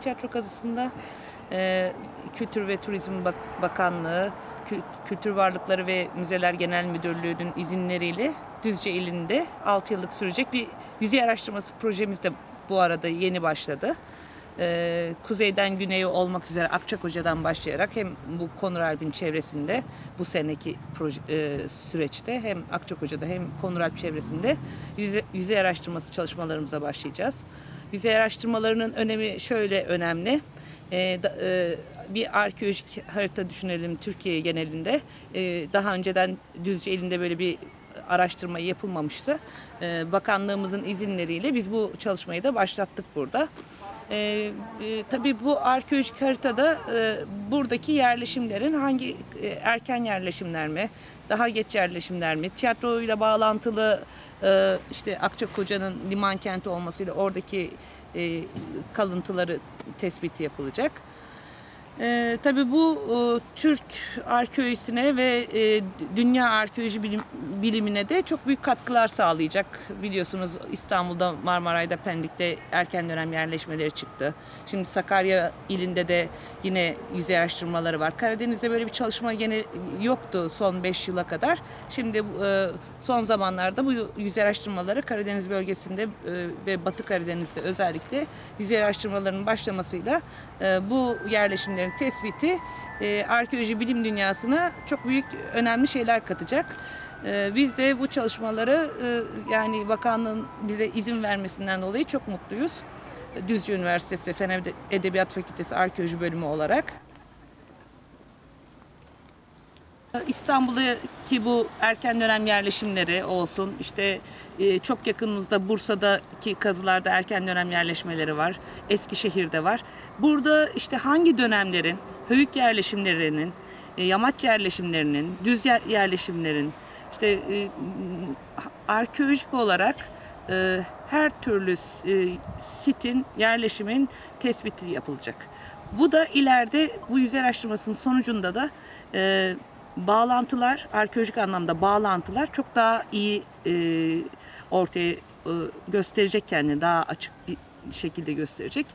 Tiyatro kazısında e, Kültür ve Turizm Bak- Bakanlığı, Kü- Kültür Varlıkları ve Müzeler Genel Müdürlüğü'nün izinleriyle Düzce ilinde 6 yıllık sürecek bir yüzey araştırması projemiz de bu arada yeni başladı. E, kuzeyden güneye olmak üzere Akçakoca'dan başlayarak hem bu Konuralp'in çevresinde bu seneki proje, e, süreçte hem Akçakoca'da hem Konuralp çevresinde yüze- yüzey araştırması çalışmalarımıza başlayacağız. Yüzey araştırmalarının önemi şöyle önemli. Ee, e, bir arkeolojik harita düşünelim Türkiye genelinde. Ee, daha önceden Düzce elinde böyle bir araştırma yapılmamıştı. Ee, bakanlığımızın izinleriyle biz bu çalışmayı da başlattık burada. Ee, e, tabii bu arkeolojik haritada e, buradaki yerleşimlerin hangi e, erken yerleşimler mi, daha geç yerleşimler mi, tiyatroyla bağlantılı işte Akçakoca'nın liman kenti olmasıyla oradaki kalıntıları tespiti yapılacak. Ee, tabii bu e, Türk arkeolojisine ve e, dünya arkeoloji bilim- bilimine de çok büyük katkılar sağlayacak. Biliyorsunuz İstanbul'da, Marmaray'da, Pendik'te erken dönem yerleşmeleri çıktı. Şimdi Sakarya ilinde de yine yüzey araştırmaları var. Karadeniz'de böyle bir çalışma gene yoktu son 5 yıla kadar. Şimdi e, son zamanlarda bu yüzey araştırmaları Karadeniz bölgesinde e, ve Batı Karadeniz'de özellikle yüzey araştırmalarının başlamasıyla e, bu yerleşimlerin tespiti e, arkeoloji bilim dünyasına çok büyük önemli şeyler katacak. E, Biz de bu çalışmaları e, yani bakanlığın bize izin vermesinden dolayı çok mutluyuz. Düzce Üniversitesi Fen Ede- Edebiyat Fakültesi Arkeoloji Bölümü olarak. İstanbul'daki bu erken dönem yerleşimleri olsun, işte e, çok yakınımızda Bursa'daki kazılarda erken dönem yerleşmeleri var, Eskişehir'de var. Burada işte hangi dönemlerin, höyük yerleşimlerinin, e, yamaç yerleşimlerinin, düz yer, yerleşimlerin, işte e, arkeolojik olarak e, her türlü e, sitin, yerleşimin tespiti yapılacak. Bu da ileride bu yüzey araştırmasının sonucunda da e, bağlantılar, arkeolojik anlamda bağlantılar çok daha iyi e, ortaya e, gösterecek kendini, daha açık bir şekilde gösterecek.